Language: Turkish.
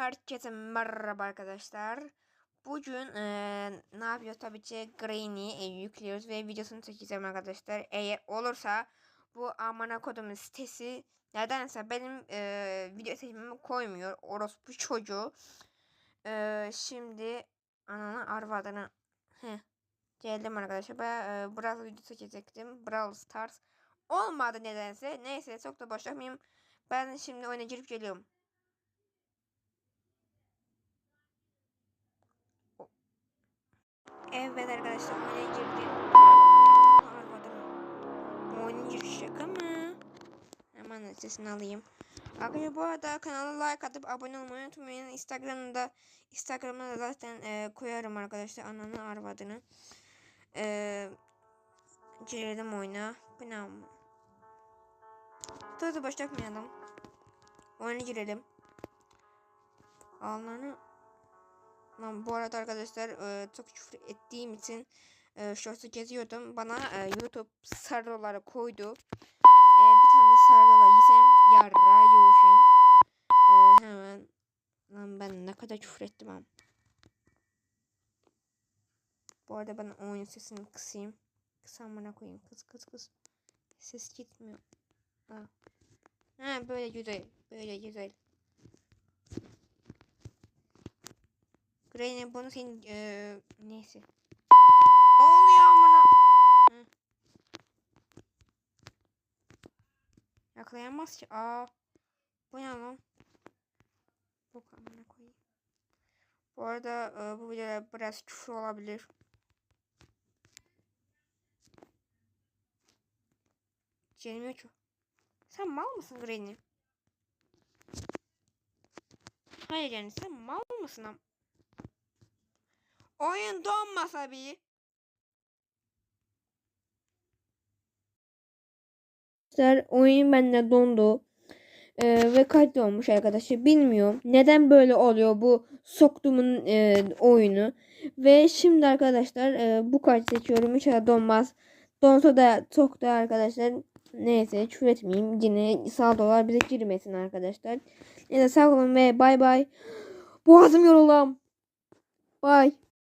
Herkese merhaba arkadaşlar. Bugün eee, ne yapıyoruz? Tabii ki Green'i e, yüklüyoruz ve videosunu çekeceğim arkadaşlar. Eğer olursa bu amana kodumun sitesi nedense benim eee video seçimimi koymuyor. Orospu çocuğu. Eee, şimdi ananı arvadını Heh. Geldim arkadaşlar. Ben eee Brawl videosu çekecektim. Brawl Stars. Olmadı nedense. Neyse çok da başlamayayım. Ben şimdi oyuna girip geliyorum. Evet arkadaşlar oyuna girdim. Anladım. Oyuna giriş şaka mı? Hemen sesini alayım. Arkadaşlar bu arada kanala like atıp abone olmayı unutmayın. Instagram'da Instagram'da da zaten e, koyarım arkadaşlar ananı arvadını. E, girelim oyuna. Bu ne ama? Dur başlatmayalım. Oyuna girelim. Allah'ını Lan bu arada arkadaşlar e, çok küfür ettiğim için e, shorts'u geziyordum. Bana e, YouTube sarı olarak koydu. E, bir tane sarı dolar yesem yarra yoğuşun. E, hemen lan ben ne kadar küfür ettim ama. Bu arada ben oyun sesini kısayım. Kısam bana koyayım. Kız kız kız. Ses gitmiyor. Ha. ha böyle güzel. Böyle güzel. Grey'nin bunu senin eee neyse. Ne oluyor amına? Hı. Ki. Aa. Bu ne lan? Bu amına koyayım. Bu arada eee, bu videoda biraz küfür olabilir. Gelmiyor ki. Sen mal mısın Grey'nin? Hayır yani sen mal mısın? Oyun donmasa bir. Arkadaşlar oyun bende dondu. Ee, ve kaç olmuş arkadaşlar bilmiyorum. Neden böyle oluyor bu soktumun e, oyunu. Ve şimdi arkadaşlar e, bu kart seçiyorum. İnşallah donmaz. Donsa da da arkadaşlar. Neyse küfür etmeyeyim. Yine sağ dolar bize girmesin arkadaşlar. Neyse sağ olun ve bay bay. Boğazım yoruldum. Bay.